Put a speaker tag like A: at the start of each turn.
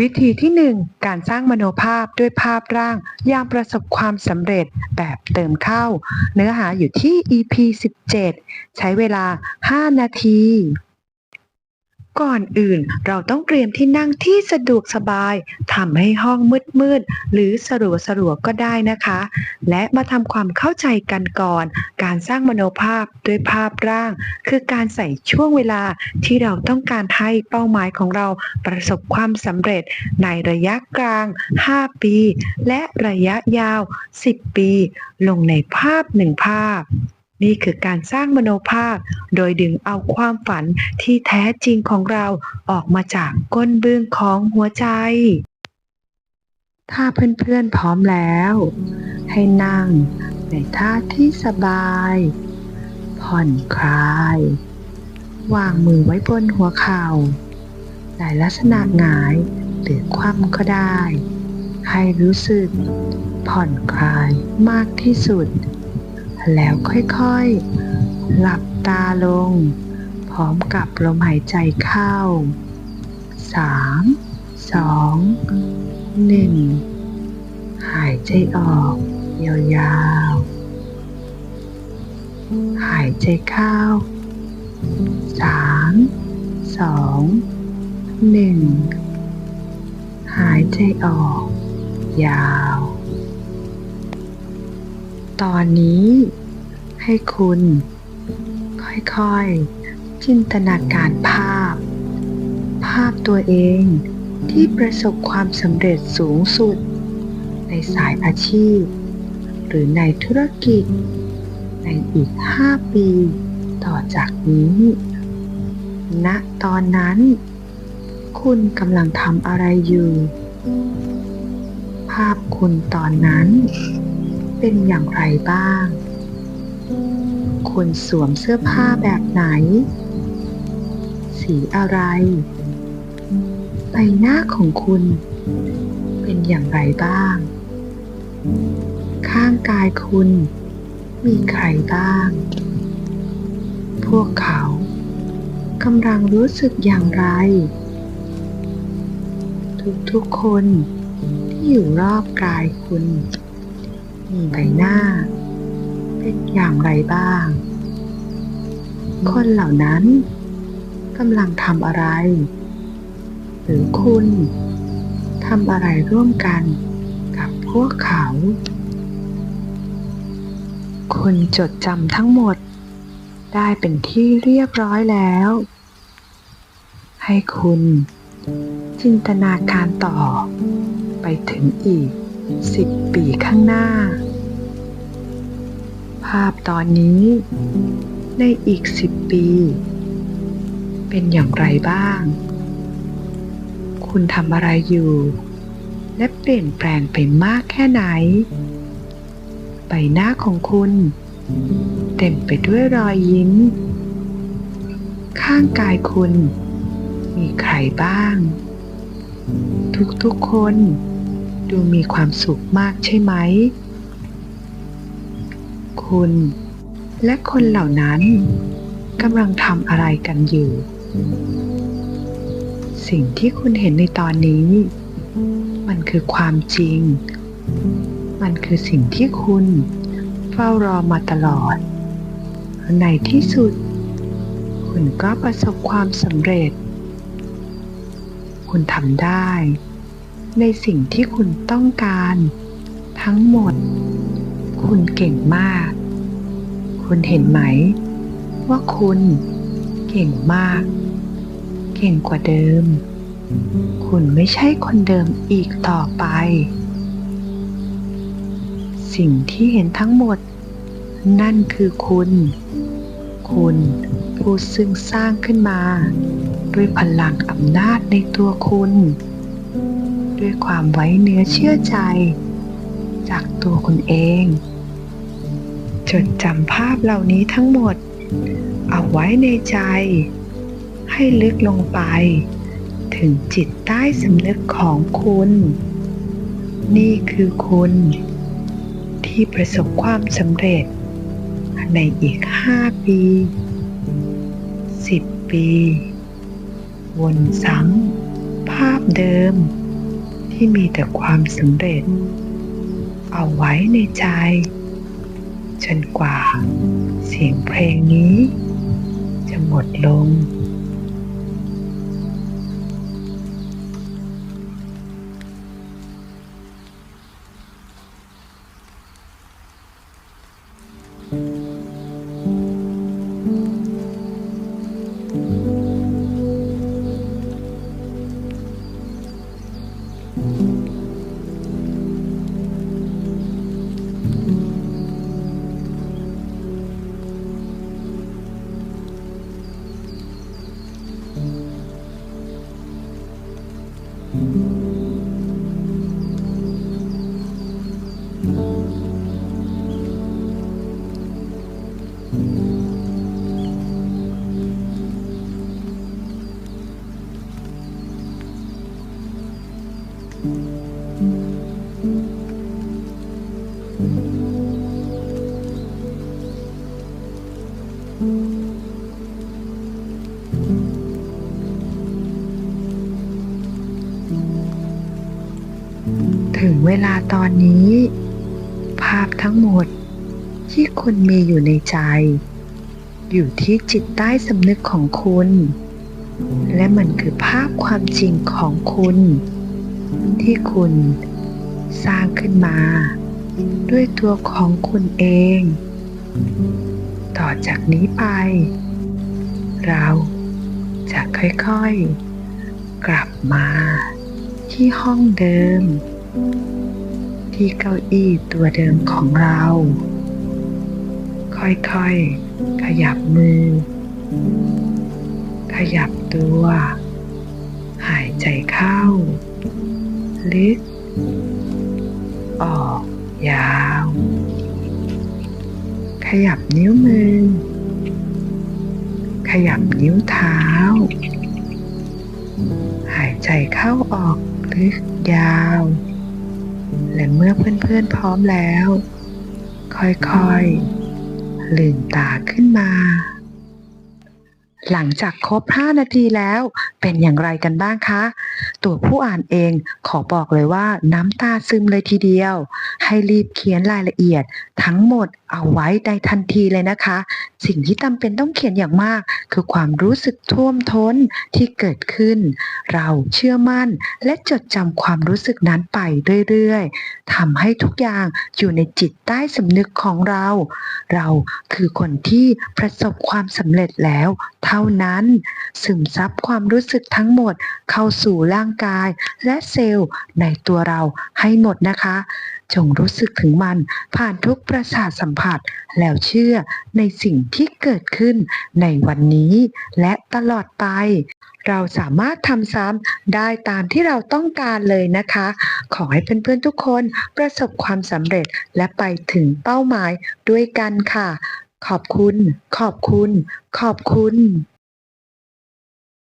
A: วิธีที่ 1 การสร้างมโนภาพด้วยภาพร่างยามประสบความสำเร็จแบบเติมเข้า เนื้อหาอยู่ที่ EP 17 ใช้เวลา 5 นาที ก่อนอื่นเราต้องเตรียมที่นั่งที่สะดวกสบายทำให้ห้องมืดๆหรือสลัวสลัวก็ได้นะคะ และมาทำความเข้าใจกันก่อน การสร้างมโนภาพด้วยภาพร่าง คือการใส่ช่วงเวลาที่เราต้องการให้เป้าหมายของเราประสบความสำเร็จในระยะกลาง 5 ปี และระยะยาว 10 ปี ลงในภาพหนึ่งภาพ นี่คือการสร้างมโนภาพ โดยดึงเอาความฝันที่แท้จริงของเราออกมาจากก้นบึ้องของหัวใจ ถ้าเพื่อนๆพร้อมแล้ว ให้นั่งในท่าที่สบาย ผ่อนคลาย วางมือไว้บนหัวเข่าในลักษณะหงายหรือคว่ำก็ได้ ให้รู้สึกผ่อนคลายมากที่สุด แล้วค่อยๆ หลับตาลง พร้อมกับลมหายใจเข้า 3 2 1 หายใจออกยาวๆ หายใจเข้า 3 2 1 หายใจออก ยาว ตอนนี้ ให้คุณ ค่อยๆ จินตนาการภาพ ภาพตัวเองที่ประสบความสำเร็จสูงสุด ในสายอาชีพ หรือในธุรกิจ ในอีก 5 ปี ต่อจากนี้ ณตอนนั้น คุณกำลังทำอะไรอยู่ ภาพคุณตอนนั้น เป็นอย่างไรบ้างคุณสวมเสื้อผ้าแบบไหน สีอะไร ใบหน้าของคุณ เป็นอย่างไรบ้าง ข้างกายคุณมีใครบ้าง พวกเขากำลังรู้สึกอย่างไร ทุกๆคนที่อยู่รอบกายคุณ มีใบหน้า เป็นอย่างไรบ้าง คนเหล่านั้นกำลังทำอะไร หรือคุณทำอะไรร่วมกันกับพวกเขา คุณจดจำทั้งหมดได้เป็นที่เรียบร้อยแล้ว ให้คุณจินตนาการต่อไปถึงอีก สิบปีข้างหน้า ภาพตอนนี้ในอีกสิบปี เป็นอย่างไรบ้าง คุณทำอะไรอยู่ และเปลี่ยนแปลงไปมากแค่ไหน ใบหน้าของคุณ เต็มไปด้วยรอยยิ้ม ข้างกายคุณ มีใครบ้าง ทุกๆคน ดูมีความสุขมากใช่ไหม คุณ และคนเหล่านั้นกำลังทำอะไรกันอยู่ สิ่งที่คุณเห็นในตอนนี้ มันคือความจริง มันคือสิ่งที่คุณเฝ้ารอมาตลอด ในที่สุด คุณก็ประสบความสำเร็จ คุณทำได้ ในสิ่งที่คุณต้องการ ทั้งหมด คุณเก่งมาก คุณเห็นไหม ว่าคุณเก่งมาก เก่งกว่าเดิม คุณไม่ใช่คนเดิมอีกต่อไป สิ่งที่เห็นทั้งหมด นั่นคือคุณ คุณผู้ซึ่งสร้างขึ้นมา ด้วยพลังอำนาจในตัวคุณ ด้วยความไว้เนื้อเชื่อใจ จากตัวคุณเอง จดจำภาพเหล่านี้ทั้งหมด เอาไว้ในใจ ให้ลึกลงไป ถึงจิตใต้สำนึกของคุณ นี่คือคุณ ที่ประสบความสำเร็จ ในอีกห้าปีสิบปี วนซ้ำภาพเดิม ที่มีแต่ความสำเร็จ เอาไว้ในใจ จนกว่าเสียงเพลงนี้จะหมดลง ถึงเวลาตอนนี้ ทั้งหมด ที่คุณมีอยู่ในใจ อยู่ที่จิตใต้สำนึกของคุณ และมันคือภาพความจริงของคุณ ที่คุณสร้างขึ้นมา ด้วยตัวของคุณเอง ต่อจากนี้ไป เราจะค่อยๆ กลับมาที่ห้องเดิม ที่เก้าอี้ตัวเดิมของเรา ค่อยๆ ขยับมือ ขยับตัว หายใจเข้า ลึก ออก ยาว ขยับนิ้วมือ ขยับนิ้วเท้า หายใจเข้าออก ลึก ยาว และเมื่อเพื่อนๆพร้อมแล้ว ค่อยๆ ลืมตาขึ้นมา หลังจากครบ 5 นาทีแล้วเป็นอย่างไรกันบ้างคะ ตัวผู้อ่านเองขอบอกเลยว่าน้ำตาซึมเลยทีเดียว ให้รีบเขียนรายละเอียด ทั้งหมดเอาไว้ในทันทีเลยนะคะ สิ่งที่จำเป็นต้องเขียนอย่างมาก คือความรู้สึกท่วมท้นที่เกิดขึ้น เราเชื่อมั่นและจดจำความรู้สึกนั้นไปเรื่อยๆทำให้ทุกอย่างอยู่ในจิตใต้สำนึกของเรา เราคือคนที่ประสบความสำเร็จแล้วเท่านั้น ซึมซับความรู้สึกทั้งหมดเข้าสู่ร่างกายและเซลล์ในตัวเราให้หมดนะคะ จงรู้สึกถึงมันผ่านทุกประสาทสัมผัส แล้วเชื่อในสิ่งที่เกิดขึ้นในวันนี้และตลอดไป เราสามารถทำซ้ำได้ตามที่เราต้องการเลยนะคะ ขอให้เพื่อนๆทุกคนประสบความสำเร็จและไปถึงเป้าหมายด้วยกันค่ะ ขอบคุณ ขอบคุณ ขอบคุณ